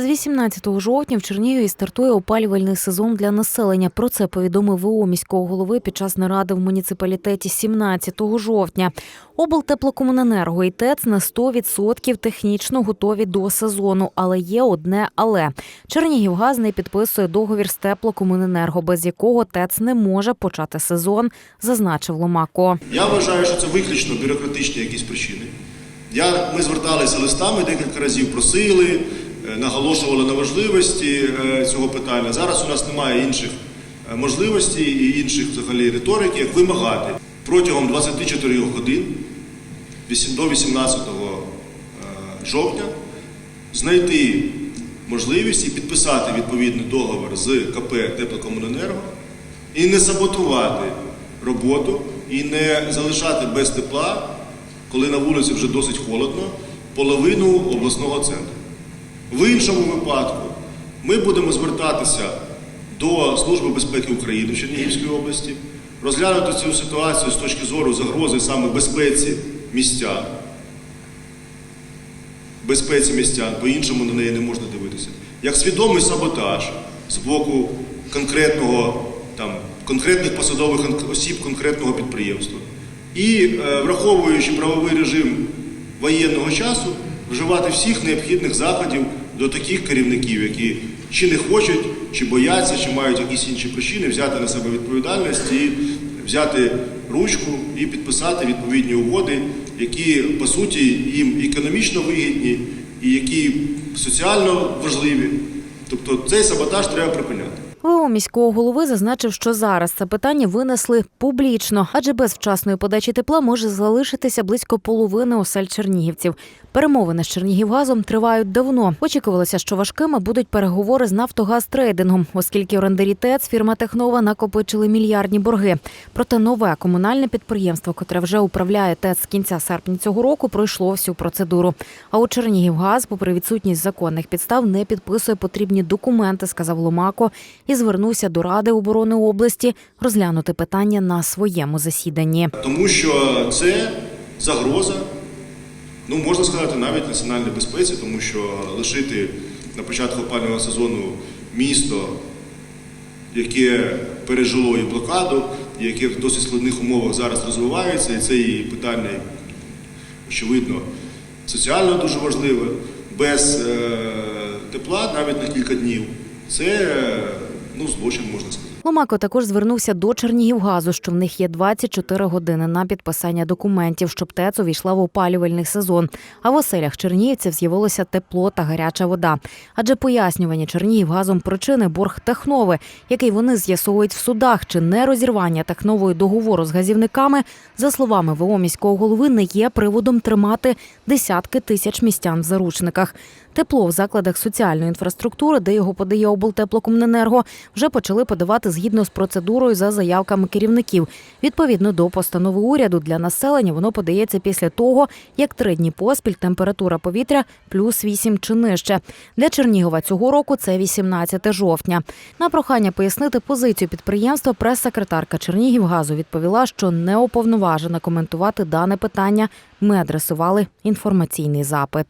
З 18 жовтня в Чернігові стартує опалювальний сезон для населення. Про це повідомив ВО міського голови під час наради в муніципалітеті 17 жовтня. Облтеплокомуненерго і ТЕЦ на 100% технічно готові до сезону, але є одне але. Чернігівгаз не підписує договір з теплокомуненерго, без якого ТЕЦ не може почати сезон, зазначив Ломако. Я вважаю, що це виключно бюрократичні якісь причини. Я, ми зверталися листами декілька разів, просили, наголошували на важливості е, цього питання. Зараз у нас немає інших е, можливостей і інших взагалі риторики, як вимагати протягом 24 годин до 18 е, жовтня знайти можливість і підписати відповідний договір з КП Теплокомуненерго і не саботувати роботу, і не залишати без тепла, коли на вулиці вже досить холодно, половину обласного центру. В іншому випадку ми будемо звертатися до Служби безпеки України в Чернігівській області, розглянути цю ситуацію з точки зору загрози саме безпеці містян, безпеці містян, по-іншому на неї не можна дивитися, як свідомий саботаж з боку конкретного, там, конкретних посадових осіб конкретного підприємства. І е, враховуючи правовий режим воєнного часу, вживати всіх необхідних заходів до таких керівників, які чи не хочуть, чи бояться, чи мають якісь інші причини, взяти на себе відповідальність і взяти ручку і підписати відповідні угоди, які по суті їм економічно вигідні і які соціально важливі. Тобто цей саботаж треба припиняти. ВО міського голови зазначив, що зараз це питання винесли публічно, адже без вчасної подачі тепла може залишитися близько половини осель чернігівців. Перемовини з Чернігівгазом тривають давно. Очікувалося, що важкими будуть переговори з Нафтогазтрейдингом, оскільки орендарі ТЕЦ фірма Технова накопичили мільярдні борги. Проте нове комунальне підприємство, котре вже управляє ТЕЦ з кінця серпня цього року, пройшло всю процедуру. А от Чернігівгаз, попри відсутність законних підстав, не підписує потрібні документи, сказав Ломако, і звернувся до Ради оборони області розглянути питання на своєму засіданні. Тому що це загроза, ну можна сказати, навіть національній безпеці, тому що лишити на початку опалювального сезону місто, яке пережило і блокаду, яке в досить складних умовах зараз розвивається, і це і питання, очевидно, соціально дуже важливе, без е, тепла навіть на кілька днів. Це е, ну, злочин, можна сказати. Ломако також звернувся до Чернігівгазу, що в них є 24 години на підписання документів, щоб ТЕЦ увійшла в опалювальний сезон. А в оселях чернігівців з'явилося тепло та гаряча вода. Адже пояснювання Чернігівгазом причини борг Технови, який вони з'ясовують в судах, чи не розірвання Технової договору з газівниками, за словами ВО міського голови, не є приводом тримати десятки тисяч містян в заручниках. Тепло в закладах соціальної інфраструктури, де його подає облтеплокомуненерго, вже почали подавати згідно з процедурою за заявками керівників. Відповідно до постанови уряду для населення воно подається після того, як три дні поспіль температура повітря плюс 8 чи нижче. Для Чернігова цього року це 18 жовтня. На прохання пояснити позицію підприємства прес-секретарка Чернігівгазу відповіла, що не уповноважена коментувати дане питання. Ми адресували інформаційний запит.